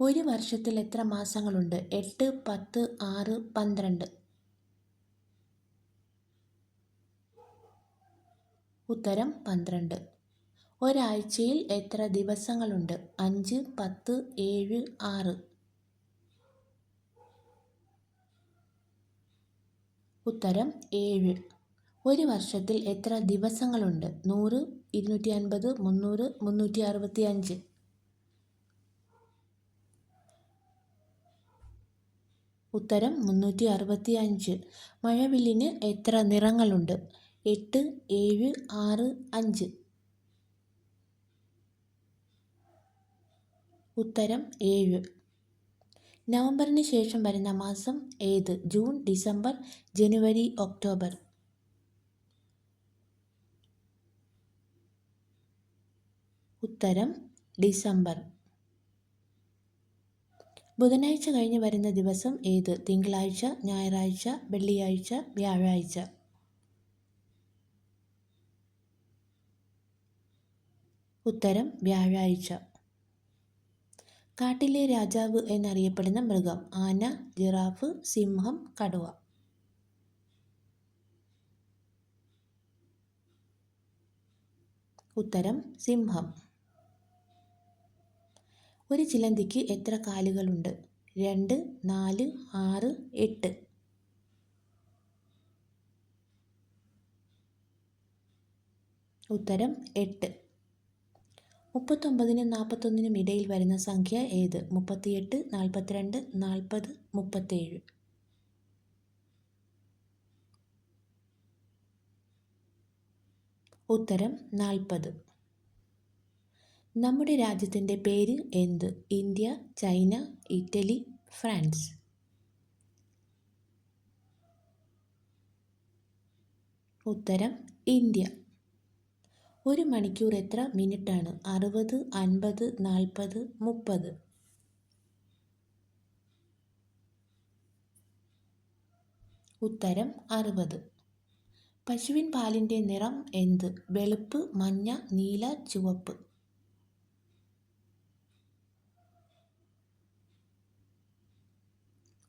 ഒരു വർഷത്തിൽ എത്ര മാസങ്ങളുണ്ട്? എട്ട് പത്ത് ആറ് പന്ത്രണ്ട്. ഉത്തരം പന്ത്രണ്ട്. ഒരാഴ്ചയിൽ എത്ര ദിവസങ്ങളുണ്ട്? അഞ്ച് പത്ത് ഏഴ് ആറ്. ഉത്തരം ഏഴ്. ഒരു വർഷത്തിൽ എത്ര ദിവസങ്ങളുണ്ട്? നൂറ് ഇരുന്നൂറ്റി അൻപത് മുന്നൂറ് മുന്നൂറ്റി അറുപത്തി അഞ്ച് ഉത്തരം മുന്നൂറ്റി അറുപത്തി അഞ്ച് മഴവില്ലിന് എത്ര നിറങ്ങളുണ്ട്? എട്ട് ഏഴ് ആറ് അഞ്ച്. ഉത്തരം ഏഴ്. നവംബറിന് ശേഷം വരുന്ന മാസം ഏത്? ജൂൺ ഡിസംബർ ജനുവരി ഒക്ടോബർ. ഉത്തരം ഡിസംബർ. ബുധനാഴ്ച കഴിഞ്ഞ് വരുന്ന ദിവസം ഏത്? തിങ്കളാഴ്ച ഞായറാഴ്ച വെള്ളിയാഴ്ച വ്യാഴാഴ്ച. ഉത്തരം വ്യാഴാഴ്ച. കാട്ടിലെ രാജാവ് എന്നറിയപ്പെടുന്ന മൃഗം. ആന ജിറാഫ് സിംഹം കടുവ. ഉത്തരം സിംഹം. ഒരു ചിലന്തിക്ക് എത്ര കാലുകളുണ്ട്? രണ്ട് നാല് ആറ് എട്ട്. ഉത്തരം എട്ട്. മുപ്പത്തൊമ്പതിനും നാൽപ്പത്തൊന്നിനും ഇടയിൽ വരുന്ന സംഖ്യ ഏത്? മുപ്പത്തിയെട്ട് നാൽപ്പത്തിരണ്ട് നാൽപ്പത് മുപ്പത്തേഴ്. ഉത്തരം നാൽപ്പത്. നമ്മുടെ രാജ്യത്തിന്റെ പേര് എന്ത്? India China Italy France. ഉത്തരം ഇന്ത്യ. ഒരു മണിക്കൂർ എത്ര മിനിറ്റാണ്? അറുപത് അൻപത് നാൽപ്പത് മുപ്പത്. ഉത്തരം അറുപത്. പശുവിൻ പാലിന്റെ നിറം എന്ത്? വെളുപ്പ് മഞ്ഞ നീല ചുവപ്പ്.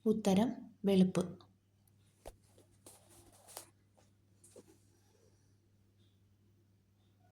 ഉത്തരം വെളുപ്പ്